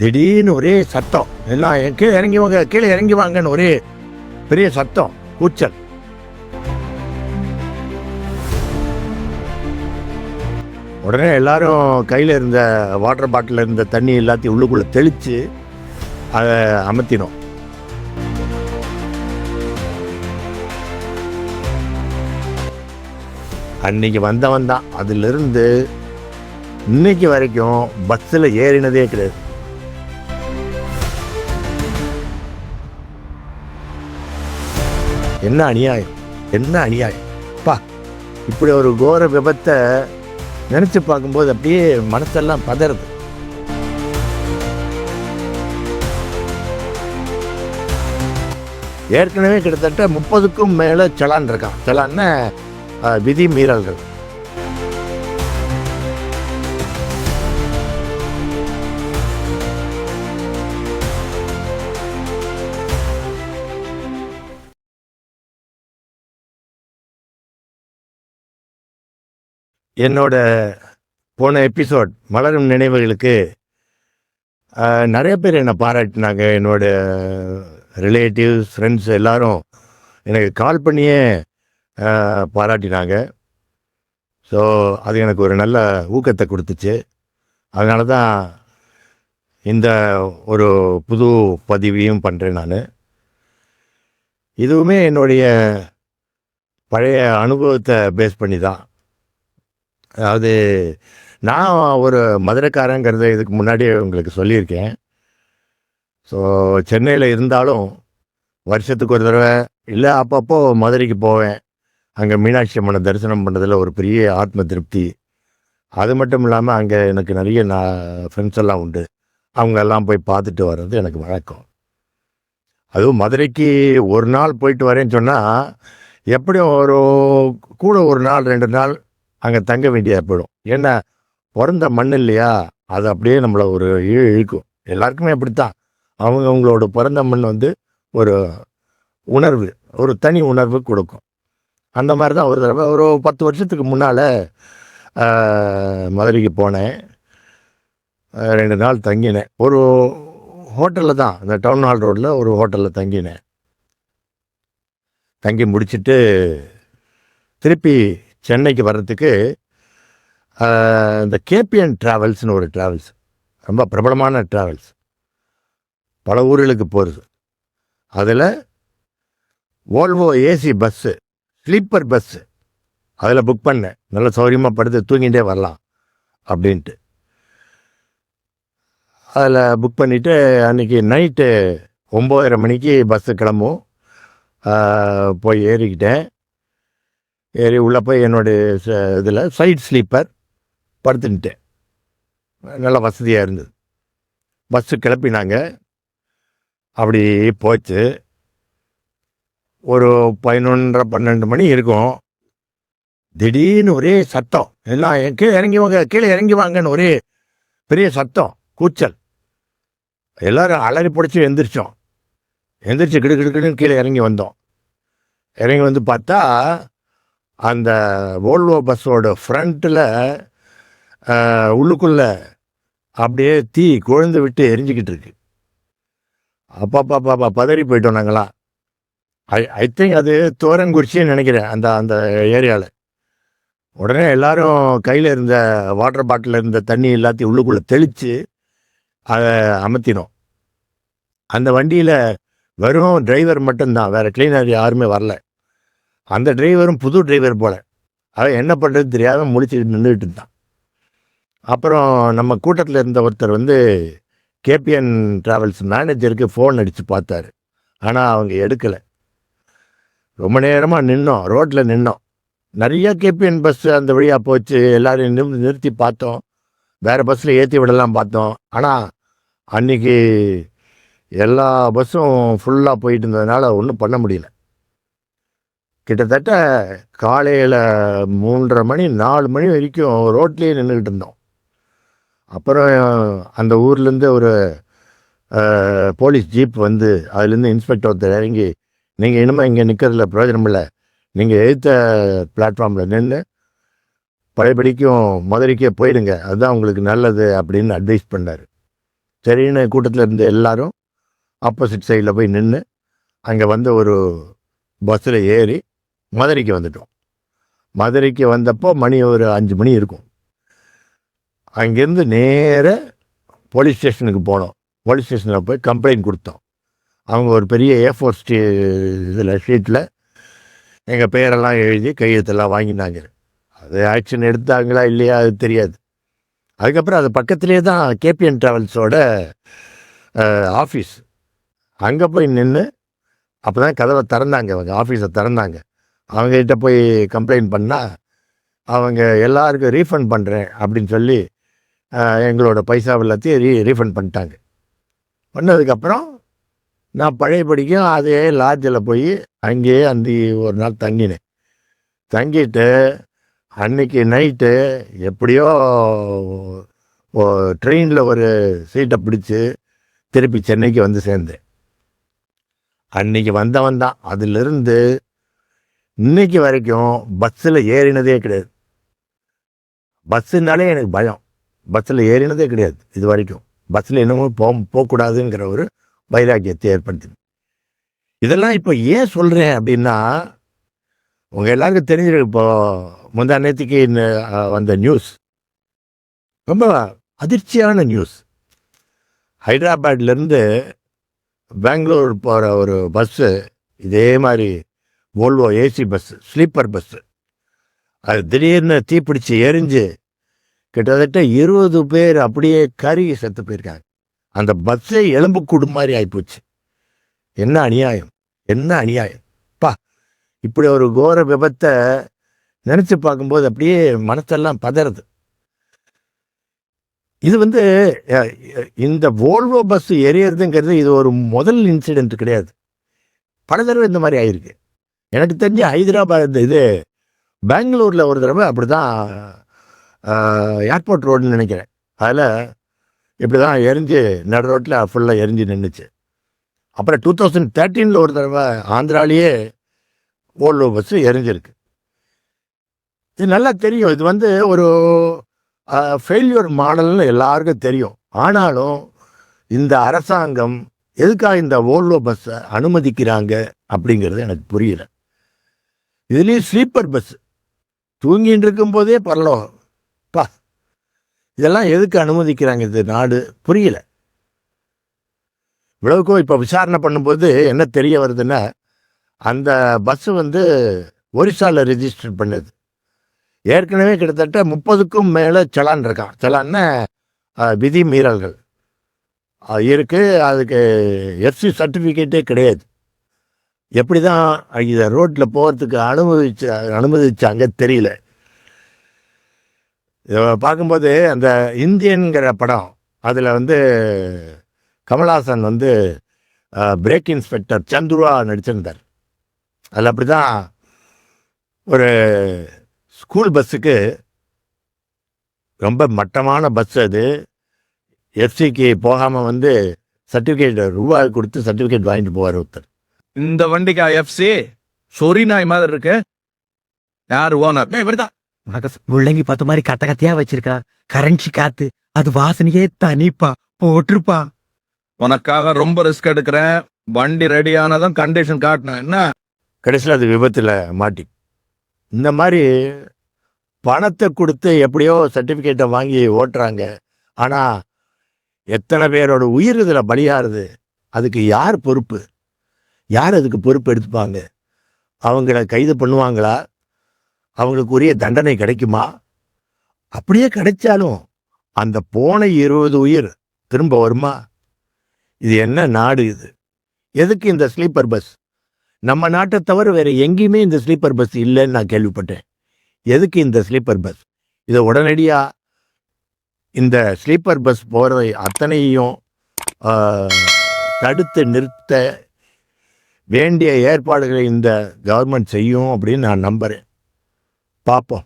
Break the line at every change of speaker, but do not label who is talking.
திடீர்னு ஒரே சத்தம். எல்லாம் என் கீழே இறங்கி வாங்க கீழே இறங்கி வாங்கன்னு ஒரே பெரிய சத்தம் கூச்சல். உடனே எல்லாரும் கையில் இருந்த வாட்டர் பாட்டில் இருந்த தண்ணி எல்லாத்தையும் உள்ளுக்குள்ளே தெளித்து அதை அமர்த்தினோம். அன்னைக்கு வந்தவன் தான். அதிலிருந்து இன்னைக்கு வரைக்கும் பஸ்ஸில் ஏறினதே கிடையாது. என்ன அநியாயம்? என்ன அநியாயம்? பா இப்படி ஒரு கோர விபத்தை நினச்சி பார்க்கும்போது அப்படியே மனசெல்லாம் பதறது. ஏற்கனவே கிட்டத்தட்ட முப்பதுக்கும் மேலே செலான் இருக்கான். செலான்னா விதி மீறல்கள். என்னோட போன எபிசோட் மலரும் நினைவுகளுக்கு நிறைய பேர் என்னை பாராட்டினாங்க. என்னோட ரிலேட்டிவ்ஸ் ஃப்ரெண்ட்ஸ் எல்லாரும் எனக்கு கால் பண்ணியே பாராட்டினாங்க. ஸோ அது எனக்கு ஒரு நல்ல ஊக்கத்தை கொடுத்துச்சு. அதனால தான் இந்த ஒரு புது பதிவையும் பண்ணுறேன் நான். இதுவுமே என்னுடைய பழைய அனுபவத்தை பேஸ் பண்ணி தான். அதாவது நான் ஒரு மதுரைக்காரங்கிறத இதுக்கு முன்னாடியே உங்களுக்கு சொல்லியிருக்கேன். ஸோ சென்னையில் இருந்தாலும் வருஷத்துக்கு ஒரு தடவை இல்லை அப்பப்போ மதுரைக்கு போவேன். அங்கே மீனாட்சி அம்மனை தரிசனம் பண்ணுறதில் ஒரு பெரிய ஆத்ம திருப்தி. அது மட்டும் இல்லாமல் அங்கே எனக்கு நிறைய நான் ஃப்ரெண்ட்ஸ் எல்லாம் உண்டு. அவங்க எல்லாம் போய் பார்த்துட்டு வர்றது எனக்கு வழக்கம். அதுவும் மதுரைக்கு ஒரு நாள் போயிட்டு வரேன்னு சொன்னால் எப்படியும் ஒரு கூட ஒரு நாள் ரெண்டு நாள் அங்கே தங்க வேண்டியதாக போயிடும் ஏன்னா பிறந்த மண் இல்லையா? அது அப்படியே நம்மளை ஒரு இழு இழுக்கும். எல்லாருக்குமே அப்படித்தான். அவங்க அவங்களோட பிறந்த மண் வந்து ஒரு உணர்வு ஒரு தனி உணர்வு கொடுக்கும். அந்த மாதிரி தான் ஒரு தடவை ஒரு பத்து வருஷத்துக்கு முன்னால் மதுரைக்கு போனேன். ரெண்டு நாள் தங்கினேன். ஒரு ஹோட்டலில் தான் இந்த டவுன் ஹால் ரோட்டில் ஒரு ஹோட்டலில் தங்கினேன். தங்கி முடிச்சுட்டு திருப்பி சென்னைக்கு வர்றதுக்கு இந்த கேபிஎன் ட்ராவல்ஸ்னு ஒரு ட்ராவல்ஸ் ரொம்ப பிரபலமான ட்ராவல்ஸ். பல ஊர்களுக்கு போகிறது அதில் Volvo AC bus sleeper bus அதில் புக் பண்ணேன். நல்ல சௌகரியமாக படுத்து தூங்கிட்டே வரலாம் அப்படின்ட்டு. அதில் புக் பண்ணிவிட்டு அன்றைக்கி நைட்டு ஒம்போதரை மணிக்கு பஸ்ஸு கிளம்பும் போய் ஏறிக்கிட்டேன். ஏறி உள்ளே போய் என்னுடைய இதில் சைட் ஸ்லீப்பர் படுத்துக்கிட்டேன் நல்ல வசதியாக இருந்தது. பஸ்ஸு கிளப்பினாங்க. அப்படி போச்சு. ஒரு பதினொன்றரை பன்னெண்டு மணி இருக்கும். திடீர்னு ஒரே சத்தம். எல்லாம் கீழே இறங்கி வாங்க கீழே இறங்கி வாங்கன்னு ஒரே பெரிய சத்தம் கூச்சல். எல்லோரும் அலறி பிடிச்சி எந்திரிச்சோம். எந்திரிச்சு கிடு கீழே இறங்கி வந்தோம். இறங்கி வந்து பார்த்தா அந்த ஓல்வோ பஸ்ஸோட ஃப்ரண்ட்டில் உள்ளுக்குள்ளே அப்படியே தீ கொழுந்து விட்டு எரிஞ்சுக்கிட்டு இருக்கு. அப்பா பாப்பா பதறி போயிட்டோம் நாங்களாம் ஐ ஐ திங்க் அது தோரங்குறிச்சின்னு நினைக்கிறேன் அந்த அந்த ஏரியாவில் உடனே எல்லாரும் கையில் இருந்த வாட்டர் பாட்டில் இருந்த தண்ணி எல்லாத்தையும் உள்ளுக்குள்ளே தெளித்து அதை அமர்த்தினோம் அந்த வண்டியில் வெறும் டிரைவர் மட்டும்தான் வேறு கிளீனர் யாருமே வரல. அந்த டிரைவரும் புது டிரைவர் போல. அவன் என்ன பண்ணுறது தெரியாத முடிச்சுட்டு நின்றுட்டு இருந்தான். அப்புறம் நம்ம கூட்டத்தில் இருந்த ஒருத்தர் வந்து கேபிஎன் ட்ராவல்ஸ் மேனேஜருக்கு ஃபோன் அடித்து பார்த்தாரு. ஆனால் அவங்க எடுக்கலை. ரொம்ப நேரமாக நின்னோம். ரோட்டில் நின்னோம். நிறைய கேபிஎன் பஸ் அந்த வழியாக போச்சு. எல்லாரையும் நிறு நிறுத்தி பார்த்தோம். வேறு பஸ்ஸில் ஏற்றி விடலாம் பார்த்தோம். ஆனால் அன்னைக்கு எல்லா பஸ்ஸும் ஃபுல்லாக போயிட்டு இருந்ததுனால ஒன்றும் பண்ண முடியல. கிட்டத்தட்ட காலையில் மூன்றரை மணி நாலு மணி வரைக்கும் ரோட்லேயே நின்றுக்கிட்டு இருந்தோம். அப்புறம் அந்த ஊர்லேருந்து ஒரு போலீஸ் ஜீப் வந்து அதுலேருந்து இன்ஸ்பெக்டர் ஒருத்தர் இறங்கி நீங்கள் இனிமேல் இங்கே நிற்கிறதுல பிரயோஜனம் இல்லை. நீங்கள் எதிர்த்த பிளாட்ஃபார்மில் நின்று பழையபடிக்கும் மதுரைக்கே போயிடுங்க. அதுதான் உங்களுக்கு நல்லது அப்படின்னு அட்வைஸ் பண்ணார். சரின்னு கூட்டத்தில் இருந்த எல்லாரும் ஆப்போசிட் சைடில் போய் நின்று அங்கே வந்து ஒரு பஸ்ஸில் ஏறி மதுரைக்கு வந்துட்டோம். மதுரைக்கு வந்தப்போ மணி ஒரு அஞ்சு மணி இருக்கும். அங்கேருந்து நேர போலீஸ் ஸ்டேஷனுக்கு போனோம். போலீஸ் ஸ்டேஷனில் போய் கம்ப்ளைண்ட் கொடுத்தோம். அவங்க ஒரு பெரிய ஏ ஃபோர் ஸ்டீ இதில் ஷீட்டில் எங்கள் பேரெல்லாம் எழுதி கையெழுத்தெல்லாம் வாங்கினாங்க. அது ஆக்ஷன் எடுத்தாங்களா இல்லையா அது தெரியாது. அதுக்கப்புறம் அது பக்கத்துலேயே தான் கேபிஎன் ட்ராவல்ஸோட ஆஃபீஸ். அங்கே போய் நின்று அப்போ தான் கதவை திறந்தாங்க. அவங்க ஆஃபீஸை திறந்தாங்க. அவங்ககிட்ட போய் கம்ப்ளைண்ட் பண்ணால் அவங்க எல்லாருக்கும் ரீஃபண்ட் பண்ணுறேன் அப்படின்னு சொல்லி எங்களோட பைசா எல்லாத்தையும் ரீ ரீஃபண்ட் பண்ணிட்டாங்க. பண்ணதுக்கப்புறம் நான் பழையபடிக்கும் அதே லாட்ஜில் போய் அங்கேயே அந்த ஒரு நாள் தங்கினேன். தங்கிட்டு அன்னைக்கு நைட்டு எப்படியோ ட்ரெயினில் ஒரு சீட்டை பிடிச்சி திருப்பி சென்னைக்கு வந்து சேர்ந்தேன். அன்னைக்கு வந்தவன் தான். அதிலிருந்து இன்னைக்கு வரைக்கும் பஸ்ஸில் ஏறினதே கிடையாது. பஸ்ஸுனாலே எனக்கு பயம். பஸ்ஸில் ஏறினதே கிடையாது இது வரைக்கும். பஸ்ஸில் என்னமோ போக போகக்கூடாதுங்கிற ஒரு வைராக்கியத்தை ஏற்படுத்தி இதெல்லாம் இப்போ ஏன் சொல்கிறேன் அப்படின்னா உங்கள் எல்லாருக்கும் தெரிஞ்சிருக்கு. இப்போ முந்தா நேற்றுக்கு வந்த நியூஸ். ரொம்ப அதிர்ச்சியான நியூஸ். ஹைதராபாத்லேருந்து பெங்களூர் போகிற ஒரு பஸ்ஸு இதே மாதிரி Volvo AC bus sleeper bus அது திடீர்னு தீப்பிடிச்சு எரிஞ்சு கிட்டத்தட்ட இருபது பேர் அப்படியே கருகி செத்து போயிருக்காங்க. அந்த பஸ்ஸே எலும்புக்கூடு மாதிரி ஆகிப்போச்சு என்ன அநியாயம்? என்ன அநியாயம்? பா இப்படி ஒரு கோர விபத்தை நினச்சி பார்க்கும்போது அப்படியே மனசெல்லாம் பதறது. இது வந்து இந்த வோல்வோ பஸ் எரியறதுங்கிறது இது ஒரு முதல் இன்சிடென்ட் கிடையாது. பல தடவை இந்த மாதிரி ஆயிருக்கு. எனக்கு தெரிஞ்சு ஹைதராபாத் இது பெங்களூரில் ஒரு தடவை அப்படி தான் ஏர்போர்ட் ரோடுன்னு நினைக்கிறேன். அதில் இப்படி தான் எரிஞ்சு நடு ரோட்டில் ஃபுல்லாக எரிஞ்சு நின்றுச்சு அப்புறம் டூ தௌசண்ட் தேர்ட்டீனில் ஒரு தடவை ஆந்திராலேயே ஓல்வோ பஸ்ஸு எரிஞ்சிருக்கு. இது நல்லா தெரியும். இது வந்து ஒரு ஃபெயில்யூர் மாடல்னு எல்லாருக்கும் தெரியும். ஆனாலும் இந்த அரசாங்கம் எதுக்காக இந்த ஓல்வோ பஸ்ஸை அனுமதிக்கிறாங்க அப்படிங்கிறது எனக்கு புரியல. இதுலேயும் ஸ்லீப்பர் பஸ் தூங்கிட்டு இருக்கும்போதே பரலோகம். பா. இதெல்லாம் எதுக்கு அனுமதிக்கிறாங்க இது நாடு? புரியல. இவ்வளவுக்கும் இப்போ விசாரணை பண்ணும்போது என்ன தெரிய வருதுன்னா அந்த பஸ்ஸு வந்து ஒரிசாவில் ரிஜிஸ்டர் பண்ணுது. ஏற்கனவே கிட்டத்தட்ட முப்பதுக்கும் மேலே சலான் இருக்கான் செலான்னா விதி மீறல்கள் இருக்குது அதுக்கு எஃப்சி சர்டிஃபிகேட்டே கிடையாது. எப்படி தான் இதை ரோட்டில் போகிறதுக்கு அனுமதிச்சு அனுமதிச்சாங்க தெரியல. இதை பார்க்கும்போது அந்த இந்தியன்கிற படம் அதில் வந்து கமல்ஹாசன் வந்து பிரேக் இன்ஸ்பெக்டர் சந்துருவா நடிச்சிருந்தார். அதில் அப்படி தான் ஒரு ஸ்கூல் பஸ்ஸுக்கு ரொம்ப மட்டமான பஸ் அது. எஃப்சிக்கு போகாமல் வந்து சர்டிஃபிகேட் ரூபாய் கொடுத்து சர்டிஃபிகேட் வாங்கிட்டு போவார் ஒருத்தர்.
இந்த வண்டிக்கா எஃப்சி சொரி நாய் மாதிரி இருக்கு. யார் ஓனர்? இவர்தான்.
முள்ளங்கி பார்த்த மாதிரி கட்ட கத்தையா வச்சிருக்கா? கரன்சி காத்து அது வாசனையே தனிப்பா போட்டிருப்பா.
உனக்காக ரொம்ப ரிஸ்க் எடுக்கிறேன். வண்டி ரெடி ஆனதும் கண்டிஷன் காட்டினேன் என்ன?
கடைசியில் அது விபத்தில் மாட்டி. இந்த மாதிரி பணத்தை கொடுத்து எப்படியோ சர்டிஃபிகேட்டை வாங்கி ஓட்டுறாங்க. ஆனால் எத்தனை பேரோட உயிர் இதில் பலியாகுது அதுக்கு யார் பொறுப்பு? யார் அதுக்கு பொறுப்பு எடுத்துப்பாங்க? அவங்கள கைது பண்ணுவாங்களா? அவங்களுக்கு உரிய தண்டனை கிடைக்குமா? அப்படியே கிடைச்சாலும் அந்த போன இருபது உயிர் திரும்ப வருமா? இது என்ன நாடு இது? எதுக்கு இந்த ஸ்லீப்பர் பஸ் நம்ம நாட்டை தவிர வேறு எங்கேயுமே இந்த ஸ்லீப்பர் பஸ் இல்லைன்னு நான் கேள்விப்பட்டேன். எதுக்கு இந்த ஸ்லீப்பர் பஸ் இதை உடனடியாக இந்த ஸ்லீப்பர் பஸ் போகிற அத்தனையும் தடுத்து நிறுத்த வேண்டிய ஏற்பாடுகளை இந்த கவர்மெண்ட் செய்யும் அப்படின்னு நான் நம்புகிறேன் பார்ப்போம்.